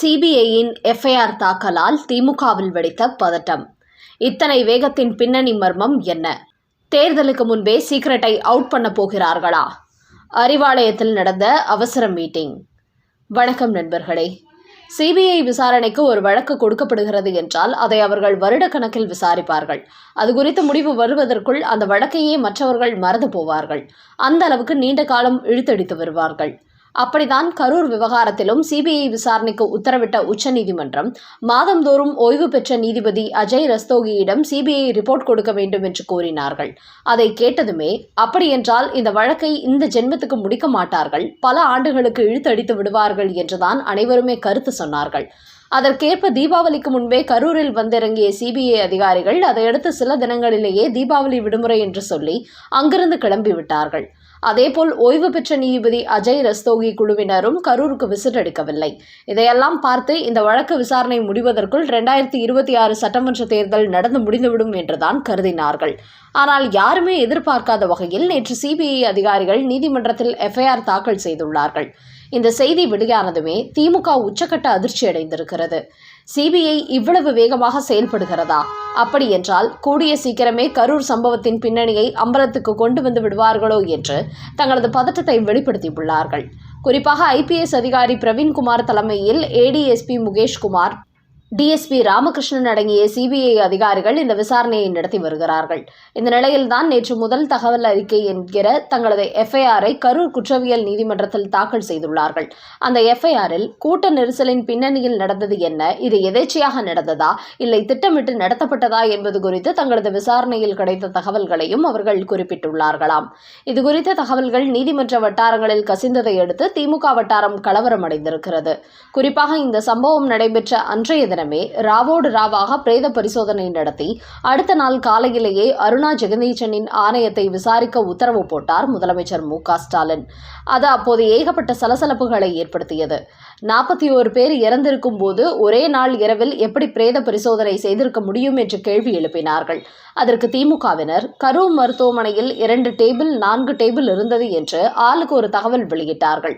சிபிஐயின் FIR தாக்கலால் திமுகவில் வெடித்த பதட்டம். இத்தனை வேகத்தின் பின்னணி மர்மம் என்ன? தேர்தலுக்கு முன்பே சீக்ரெட்டை அவுட் பண்ண போகிறார்களா? அறிவாலயத்தில் நடந்த அவசர மீட்டிங். வணக்கம் நண்பர்களே. சிபிஐ விசாரணைக்கு ஒரு வழக்கு கொடுக்கப்படுகிறது என்றால் அதை அவர்கள் வருடக்கணக்கில் விசாரிப்பார்கள். அது குறித்து முடிவு வருவதற்குள் அந்த வழக்கையே மற்றவர்கள் மறந்து போவார்கள். அந்த அளவுக்கு நீண்ட காலம் இழுத்தடித்து வருவார்கள். அப்படித்தான் கரூர் விவகாரத்திலும் சிபிஐ விசாரணைக்கு உத்தரவிட்ட உச்சநீதிமன்றம் மாதந்தோறும் ஓய்வு பெற்ற நீதிபதி அஜய் ரஸ்தோகியிடம் சிபிஐ ரிப்போர்ட் கொடுக்க வேண்டும் என்று கோரினார்கள் அதை கேட்டதுமே அப்படியென்றால் இந்த வழக்கை இந்த ஜென்மத்துக்கு முடிக்க மாட்டார்கள் பல ஆண்டுகளுக்கு இழுத்தடித்து விடுவார்கள் என்றுதான் அனைவருமே கருத்து சொன்னார்கள். அதற்கேற்ப தீபாவளிக்கு முன்பே கரூரில் வந்திறங்கிய சிபிஐ அதிகாரிகள் அதையடுத்து சில தினங்களிலேயே தீபாவளி விடுமுறை என்று சொல்லி அங்கிருந்து கிளம்பிவிட்டார்கள். அதேபோல் ஓய்வு பெற்ற நீதிபதி அஜய் ரஸ்தோகி குழுவினரும் கரூருக்கு விசிட் எடுக்கவில்லை. இதையெல்லாம் பார்த்து இந்த வழக்கு விசாரணை முடிவதற்குள் ரெண்டாயிரத்தி இருபத்தி ஆறு சட்டமன்ற தேர்தல் நடந்து முடிந்துவிடும் என்றுதான் கருதினார்கள். ஆனால் யாருமே எதிர்பார்க்காத வகையில் நேற்று சிபிஐ அதிகாரிகள் நீதிமன்றத்தில் எஃப்ஐஆர் தாக்கல் செய்துள்ளார்கள். இந்த செய்தி வெளியானதுமே திமுக உச்சக்கட்ட அதிர்ச்சி அடைந்திருக்கிறது. சிபிஐ இவ்வளவு வேகமாக செயல்படுகிறதா? அப்படி என்றால் கூடிய சீக்கிரமே கரூர் சம்பவத்தின் பின்னணியை அம்பலத்துக்கு கொண்டு வந்து விடுவார்களோ என்று தங்களது பதற்றத்தை வெளிப்படுத்தியுள்ளார்கள். குறிப்பாக ஐபிஎஸ் அதிகாரி பிரவீன்குமார் தலைமையில் ஏடிஎஸ்பி முகேஷ்குமார் டிஎஸ்பி ராமகிருஷ்ணன் அடங்கிய சிபிஐ அதிகாரிகள் இந்த விசாரணையை நடத்தி வருகிறார்கள். இந்த நிலையில்தான் நேற்று முதல் தகவல் அறிக்கை என்கிற தங்களது எஃப்ஐஆரை கரூர் குற்றவியல் நீதிமன்றத்தில் தாக்கல் செய்துள்ளார்கள். அந்த எஃப்ஐஆரில் கூட்ட நெரிசலின் பின்னணியில் நடந்தது என்ன? இது எதேச்சையாக நடந்ததா? இல்லை திட்டமிட்டு நடத்தப்பட்டதா என்பது குறித்து தங்களது விசாரணையில் கிடைத்த தகவல்களையும் அவர்கள் குறிப்பிட்டுள்ளார்களாம். இது குறித்த தகவல்கள் நீதிமன்ற வட்டாரங்களில் கசிந்ததை அடுத்து திமுக வட்டாரம் கலவரம் அடைந்திருக்கிறது குறிப்பாக இந்த சம்பவம் நடைபெற்ற அன்றைய தினமே ராவோடு ராவாக பிரேத பரிசோதனை நடத்தி அடுத்த நாள் காலையிலேயே அருணா ஜெகதீசனின் ஆணையத்தை விசாரிக்க உத்தரவு போட்டார் முதலமைச்சர் மு க ஸ்டாலின். அது அப்போது ஏகப்பட்ட சலசலப்புகளை ஏற்படுத்தியது. நாற்பத்தி ஓரு பேர் இறந்திருக்கும் போது ஒரே நாள் இரவில் எப்படி பிரேத பரிசோதனை செய்திருக்க முடியும் என்று கேள்வி எழுப்பினார்கள். அதற்கு திமுகவினர் கரூர் மருத்துவமனையில் இரண்டு டேபிள் நான்கு டேபிள் இருந்தது என்று ஆளுக்கு ஒரு தகவல் வெளியிட்டார்கள்.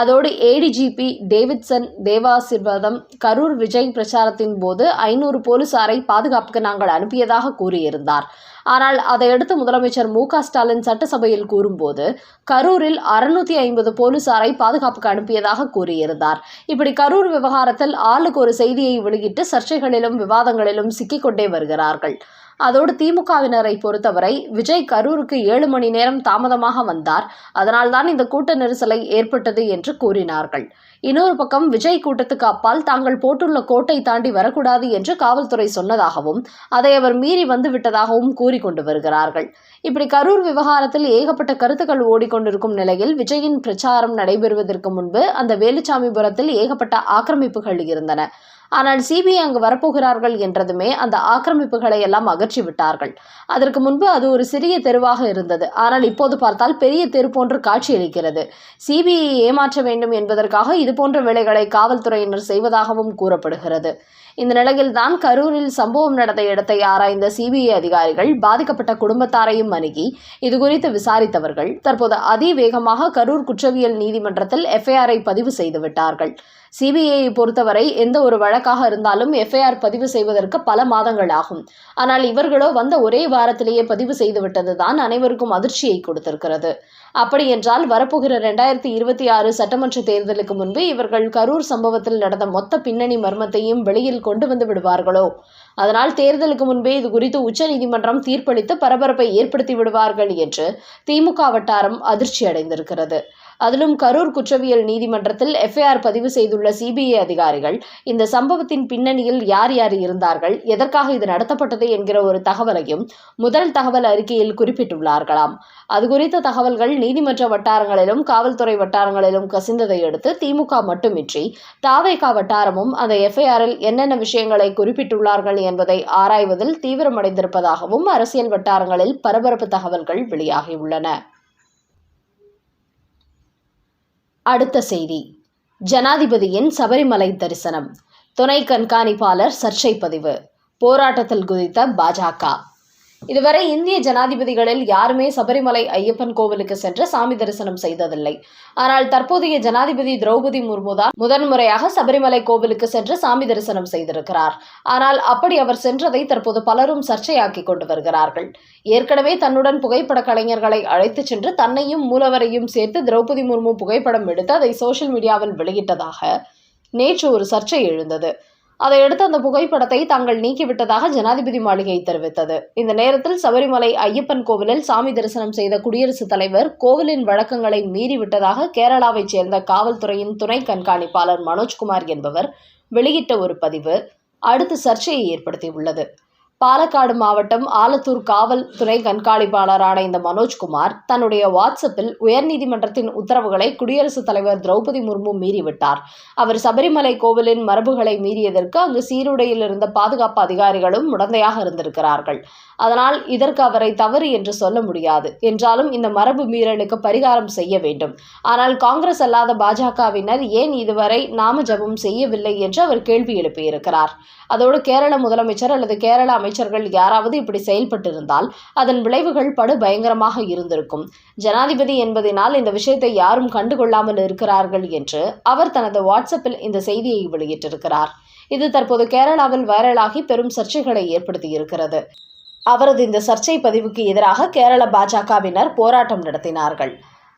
அதோடு ஏடிஜிபி டேவிட்சன் தேவாசிர்வாதம் கரூர் விஜய் பிரச்சாரத்தின் போது ஐநூறு போலீசாரை பாதுகாப்புக்கு நாங்கள் அனுப்பியதாக கூறியிருந்தார். ஆனால் அதையடுத்து முதலமைச்சர் மு க ஸ்டாலின் சட்டசபையில் கூறும்போது கரூரில் அறுநூத்தி ஐம்பது போலீசாரை பாதுகாப்புக்கு அனுப்பியதாக கூறியிருந்தார். இப்படி கரூர் விவகாரத்தில் ஆளுக்கு ஒரு செய்தியை வெளியிட்டு சர்ச்சைகளிலும் விவாதங்களிலும் சிக்கிக்கொண்டே வருகிறார்கள். அதோடு திமுகவினரை பொறுத்தவரை விஜய் கரூருக்கு ஏழு மணி நேரம் தாமதமாக வந்தார். அதனால்தான் இந்த கூட்ட நெரிசலை ஏற்பட்டது என்று கூறினார்கள். இன்னொரு பக்கம் விஜய் கூட்டத்துக்கு அப்பால் தாங்கள் போட்டுள்ள கோட்டை தாண்டி வரக்கூடாது என்று காவல்துறை சொன்னதாகவும் அதை அவர் மீறி வந்து விட்டதாகவும் கூறிக்கொண்டு வருகிறார்கள். இப்படி கரூர் விவகாரத்தில் ஏகப்பட்ட கருத்துக்கள் ஓடிக்கொண்டிருக்கும் நிலையில் விஜயின் பிரச்சாரம் நடைபெறுவதற்கு முன்பு அந்த வேலுச்சாமிபுரத்தில் ஏகப்பட்ட ஆக்கிரமிப்புகள் இருந்தன. ஆனால் சிபிஐ அங்கு வரப்போகிறார்கள் என்றதுமே அந்த ஆக்கிரமிப்புகளை எல்லாம் அகற்றி விட்டார்கள் அதற்கு முன்பு அது ஒரு சிறிய தெருவாக இருந்தது. ஆனால் இப்போது பார்த்தால் பெரிய தெரு போன்று காட்சியளிக்கிறது. சிபிஐ ஏமாற்ற வேண்டும் என்பதற்காக இதுபோன்ற வேலைகளை காவல்துறையினர் செய்வதாகவும் கூறப்படுகிறது. இந்த நிலையில்தான் கரூரில் சம்பவம் நடந்த இடத்தை ஆராய்ந்த சிபிஐ அதிகாரிகள் பாதிக்கப்பட்ட குடும்பத்தாரையும் அணுகி இதுகுறித்து விசாரித்தவர்கள் தற்போது அதிவேகமாக கரூர் குற்றவியல் நீதிமன்றத்தில் எஃப்ஐஆரை பதிவு செய்துவிட்டார்கள். சிபிஐயை பொறுத்தவரை எந்த ஒரு வழக்காக இருந்தாலும் எஃப்ஐஆர் பதிவு செய்வதற்கு பல மாதங்கள் ஆகும். ஆனால் இவர்களோ வந்த ஒரே வாரத்திலேயே பதிவு செய்துவிட்டதுதான் அனைவருக்கும் அதிர்ச்சியை கொடுத்திருக்கிறது. அப்படி என்றால் வரப்போகிற இரண்டாயிரத்தி இருபத்தி ஆறு சட்டமன்ற தேர்தலுக்கு முன்பு இவர்கள் கரூர் சம்பவத்தில் நடந்த மொத்த பின்னணி மர்மத்தையும் வெளியில் கொண்டு வந்து விடுவார்களோ? அதனால் தேர்தலுக்கு முன்பே இது குறித்து உச்சநீதிமன்றம் தீர்ப்பளித்து பரபரப்பை ஏற்படுத்தி விடுவார்கள் என்று திமுக வட்டாரம் அதிர்ச்சி அடைந்திருக்கிறது. அதிலும் கரூர் குற்றவியல் நீதிமன்றத்தில் எஃப்ஐஆர் பதிவு செய்துள்ள சிபிஐ அதிகாரிகள் இந்த சம்பவத்தின் பின்னணியில் யார் யார் இருந்தார்கள் எதற்காக இது நடத்தப்பட்டது என்கிற ஒரு தகவலையும் முதல் தகவல் அறிக்கையில் குறிப்பிட்டுள்ளார்களாம். அது குறித்த தகவல்கள் நீதிமன்ற வட்டாரங்களிலும் காவல்துறை வட்டாரங்களிலும் கசிந்ததை அடுத்து திமுக மட்டுமின்றி தாவேகா வட்டாரமும் அந்த எஃப்ஐஆரில் என்னென்ன விஷயங்களை குறிப்பிட்டுள்ளார்கள் என்பதை ஆராய்வதில் தீவிரமடைந்திருப்பதாகவும் அரசியல் வட்டாரங்களில் பரபரப்பு தகவல்கள் வெளியாகியுள்ளன. அடுத்த செய்தி. ஜனாதிபதியின் சபரிமலை தரிசனம். துணை கண்காணிப்பாளர் சர்ச்சை பதிவு. போராட்டத்தில் குதித்த பாஜக. இதுவரை இந்திய ஜனாதிபதிகளில் யாருமே சபரிமலை ஐயப்பன் கோவிலுக்கு சென்று சாமி தரிசனம் செய்ததில்லை. ஆனால் தற்போதைய ஜனாதிபதி திரௌபதி முர்மு தான் முதன்முறையாக சபரிமலை கோவிலுக்கு சென்று சாமி தரிசனம் செய்திருக்கிறார். ஆனால் அப்படி அவர் சென்றதை தற்போது பலரும் சர்ச்சையாக்கி கொண்டு வருகிறார்கள். ஏற்கனவே தன்னுடன் புகைப்பட கலைஞர்களை அழைத்துச் சென்று தன்னையும் மூலவரையும் சேர்த்து திரௌபதி முர்மு புகைப்படம் எடுத்து அதை சோசியல் மீடியாவில் வெளியிட்டதாக நேற்று ஒரு சர்ச்சை எழுந்தது. அதையடுத்து அந்த புகைப்படத்தை தாங்கள் நீக்கிவிட்டதாக ஜனாதிபதி மாளிகை தெரிவித்தது. இந்த நேரத்தில் சபரிமலை ஐயப்பன் கோவிலில் சாமி தரிசனம் செய்த குடியரசுத் தலைவர் கோவிலின் வழக்கங்களை மீறிவிட்டதாக கேரளாவைச் சேர்ந்த காவல்துறையின் துணை கண்காணிப்பாளர் மனோஜ்குமார் என்பவர் வெளியிட்ட ஒரு பதிவு அடுத்து சர்ச்சையை ஏற்படுத்தியுள்ளது. பாலக்காடு மாவட்டம் ஆலத்தூர் காவல் துணை கண்காணிப்பாளரான இந்த மனோஜ்குமார் தன்னுடைய வாட்ஸ்அப்பில் உயர்நீதிமன்றத்தின் உத்தரவுகளை குடியரசுத் தலைவர் திரௌபதி முர்மு மீறிவிட்டார். அவர் சபரிமலை கோவிலின் மரபுகளை மீறியதற்கு அங்கு சீருடையில் இருந்த பாதுகாப்பு அதிகாரிகளும் உடந்தையாக இருந்திருக்கிறார்கள். அதனால் இதற்கு அவரை தவறு என்று சொல்ல முடியாது. என்றாலும் இந்த மரபு மீறலுக்கு பரிகாரம் செய்ய வேண்டும். ஆனால் காங்கிரஸ் அல்லாத பாஜகவினர் ஏன் இதுவரை நாம ஜபம் செய்யவில்லை என்று அவர் கேள்வி எழுப்பியிருக்கிறார். அதோடு கேரள முதலமைச்சர் அல்லது கேரள அமைச்சர்கள் யாராவது இப்படி செயல்பட்டிருந்தால் அதன் விளைவுகள் படு பயங்கரமாக இருந்திருக்கும். ஜனாதிபதி என்பதினால் இந்த விஷயத்தை யாரும் கண்டுகொள்ளாமல் இருக்கிறார்கள் என்று அவர் தனது வாட்ஸ்அப்பில் இந்த செய்தியை வெளியிட்டிருக்கிறார். இது தற்போது கேரளாவில் வைரலாகி பெரும் சர்ச்சைகளை ஏற்படுத்தியிருக்கிறது. அவரது இந்த சர்ச்சை பதிவுக்கு எதிராக கேரள பாஜகவினர் போராட்டம் நடத்தினார்கள்.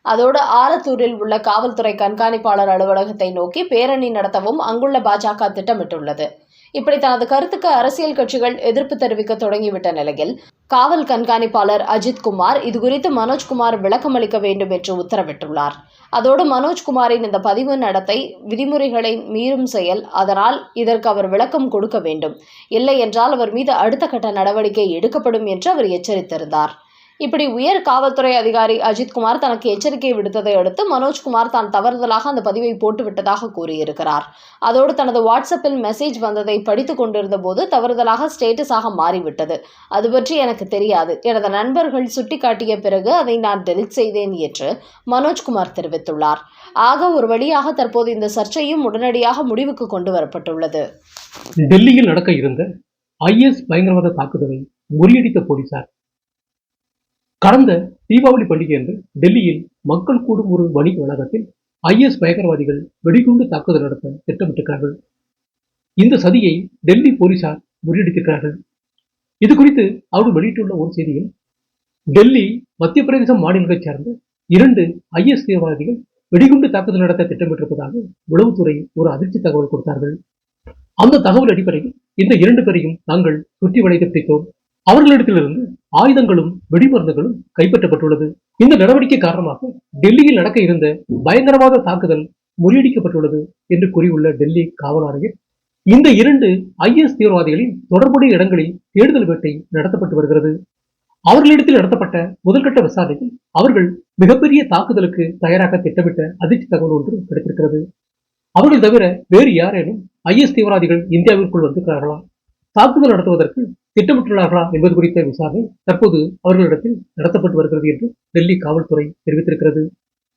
அதோடு ஆலத்தூரில் உள்ள காவல்துறை கண்காணிப்பாளர் அலுவலகத்தை நோக்கி பேரணி நடத்தவும் அங்குள்ள பாஜக திட்டமிட்டுள்ளது. இப்படி தனது கருத்துக்கு அரசியல் கட்சிகள் எதிர்ப்பு தெரிவிக்க தொடங்கிவிட்ட நிலையில் காவல் கண்காணிப்பாளர் அஜித்குமார் இதுகுறித்து மனோஜ்குமார் விளக்கமளிக்க வேண்டும் என்று உத்தரவிட்டுள்ளார். அதோடு மனோஜ்குமாரின் இந்த பதிவு நடத்தை விதிமுறைகளை மீறும் செயல். அதனால் இதற்கு அவர் விளக்கம் கொடுக்க வேண்டும். இல்லை என்றால் அவர் மீது அடுத்த கட்ட நடவடிக்கை எடுக்கப்படும் என்று அவர் எச்சரித்திருந்தார். இப்படி உயர் காவல்துறை அதிகாரி அஜித்குமார் தனக்கு எச்சரிக்கை விடுத்ததை அடுத்து மனோஜ்குமார் தான் தவறுதலாக அந்த பதிவை போட்டுவிட்டதாக கூறியிருக்கிறார். அதோடு தனது வாட்ஸ்அப்பில் மெசேஜ் வந்ததை படித்து கொண்டிருந்த போது தவறுதலாக ஸ்டேட்டஸாக மாறிவிட்டது. அது பற்றி எனக்கு தெரியாது. எனது நண்பர்கள் சுட்டிக்காட்டிய பிறகு அதை நான் டெலிட் செய்தேன் என்று மனோஜ்குமார் தெரிவித்துள்ளார். ஆக ஒரு வழியாக தற்போது இந்த சர்ச்சையும் உடனடியாக முடிவுக்கு கொண்டு வரப்பட்டுள்ளது. டெல்லியில் நடக்க இருந்த ஐஎஸ் பயங்கரவாத தாக்குதலை முறியடித்த போலீசார் கடந்த தீபாவளி பண்டிகையன்று டெல்லியில் மக்கள் கூடும் ஒரு வணிக வளாகத்தில் ஐஎஸ் பயங்கரவாதிகள் வெடிகுண்டு தாக்குதல் நடத்த திட்டமிட்டிருக்கிறார்கள். இந்த சதியை டெல்லி போலீசார் முறியடித்திருக்கிறார்கள். இது குறித்து அவர் வெளியிட்டுள்ள ஒரு செய்தியில் டெல்லி மத்திய பிரதேச மாநிலங்களைச் சேர்ந்த இரண்டு ஐஎஸ் தீவிரவாதிகள் வெடிகுண்டு தாக்குதல் நடத்த திட்டமிட்டிருப்பதாக உளவுத்துறை ஒரு அதிர்ச்சி தகவல் கொடுத்தார்கள். அந்த தகவல் அடிப்படையில் இந்த இரண்டு பேரையும் நாங்கள் சுற்றி வளைத்து பிடித்தோம். அவர்களிடத்திலிருந்து ஆயுதங்களும் வெடிமருந்துகளும் கைப்பற்றப்பட்டுள்ளது. இந்த நடவடிக்கை காரணமாக டெல்லியில் நடக்க இருந்த பயங்கரவாத தாக்குதல் முறியடிக்கப்பட்டுள்ளது என்று கூறியுள்ள டெல்லி காவல் ஆணையர் இந்த இரண்டு ஐஎஸ் தீவிரவாதிகளின் தொடர்புடைய இடங்களில் தேடுதல் வேட்டை நடத்தப்பட்டு வருகிறது. அவர்களிடத்தில் நடத்தப்பட்ட முதல்கட்ட விசாரணையில் அவர்கள் மிகப்பெரிய தாக்குதலுக்கு தயாராக திட்டமிட்ட அதிர்ச்சி தகவல் ஒன்று கிடைத்திருக்கிறது. அவர்கள் தவிர வேறு யாரேனும் ஐஎஸ் தீவிரவாதிகள் இந்தியாவிற்குள் வந்திருக்கிறார்களா? தாக்குதல் நடத்துவதற்கு திட்டமிட்டுள்ளார்களா என்பது குறித்த விசாரணை தற்போது அவர்களிடத்தில் நடத்தப்பட்டு வருகிறது என்று டெல்லி காவல்துறை தெரிவித்திருக்கிறது.